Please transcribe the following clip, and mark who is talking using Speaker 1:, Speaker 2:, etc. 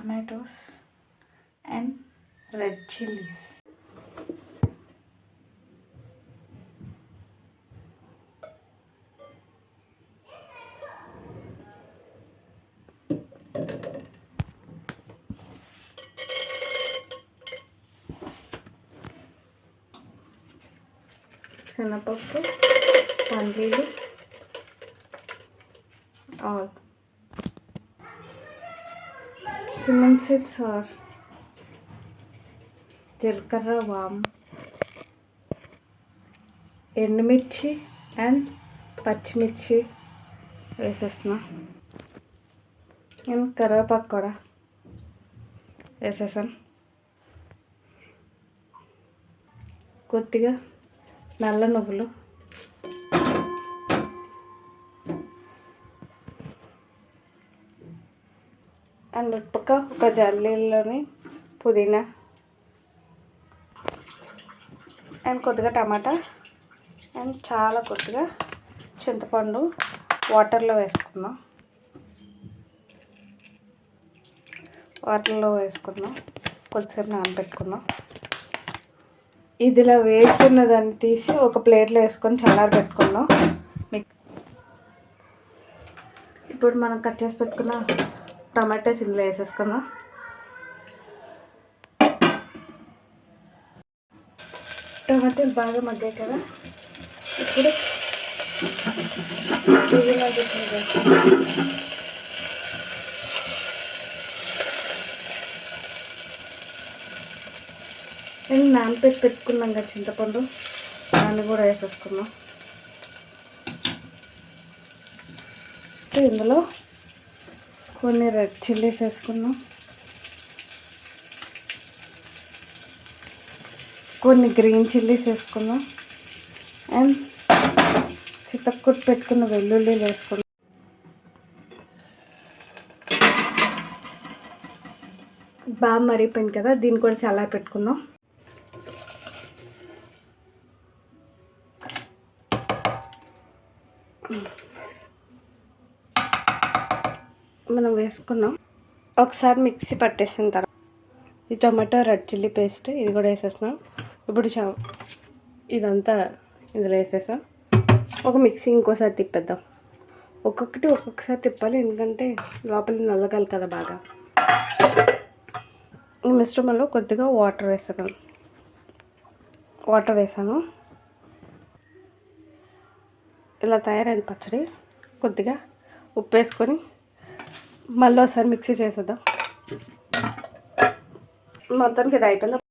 Speaker 1: tomatoes and red chilies. శనగపప్పు పల్లీలు all lemon seeds are జీలకర్ర వామ్ ఎండుమిర్చి అండ్ పచ్చిమిర్చి వేసేస్తున్నా. నేను కరివేపాకు కూడా వేసేసాను. కొద్దిగా నల్ల నువ్వులు అండ్ పక్క ఒక జల్లీలోని పుదీనా. అండ్ కొద్దిగా టమాటా. అండ్ చాలా కొద్దిగా చింతపండు వాటర్లో వేసుకున్నాం వాటర్లో వేసుకున్నాం కొద్దిసేపు నానబెట్టుకున్నాం ఇదిలా వేసుకున్న దాన్ని తీసి ఒక ప్లేట్లో వేసుకొని చల్లారి పెట్టుకున్నాం ఇప్పుడు మనం కట్ చేసి పెట్టుకున్న టమాటోస్ ఇందులో వేసేసుకుందాం. టమాటాలు బాగా మగ్గాయి కదా? ఇప్పుడు పుదీనా చట్నీ వేసుకుందాం. నేను నానపెట్టి పెట్టుకున్నాం కదా చింతపండు. దాన్ని కూడా వేసేసుకున్నాం ఇందులో కొన్ని రెడ్ చిల్లీస్ వేసుకున్నాం. కొన్ని గ్రీన్ చిల్లీస్ వేసుకున్నాం. అండ్ చితక్కుట్టు పెట్టుకున్న వెల్లుల్లిలు వేసుకున్నాం. బాగా మరిగిపోయింది కదా దీన్ని కూడా చాలా పెట్టుకుందాం. మనం వేసుకున్నాం. ఒకసారి మిక్సీ పట్టేసిన తర్వాత ఈ టొమాటో రెడ్ చిల్లీ పేస్ట్ ఇది కూడా వేసేస్తున్నాం. ఇప్పుడు చా- ఇదంతా ఇందులో వేసేసాం. ఒక మిక్సీ ఇంకోసారి తిప్పేద్దాం. ఒక్కొక్కటి ఒక్కొక్కసారి తిప్పాలి ఎందుకంటే లోపల నల్లగాలి కదా బాగా. ఈ మిశ్రమంలో కొద్దిగా వాటర్ వేసాను వాటర్ వేసాను. ఇలా తయారైంది పచ్చడి కొద్దిగా ఉప్పు వేసుకొని మళ్ళీ ఒకసారి మిక్సీ చేసేద్దాం. మొత్తానికి ఇది అయిపోయింది.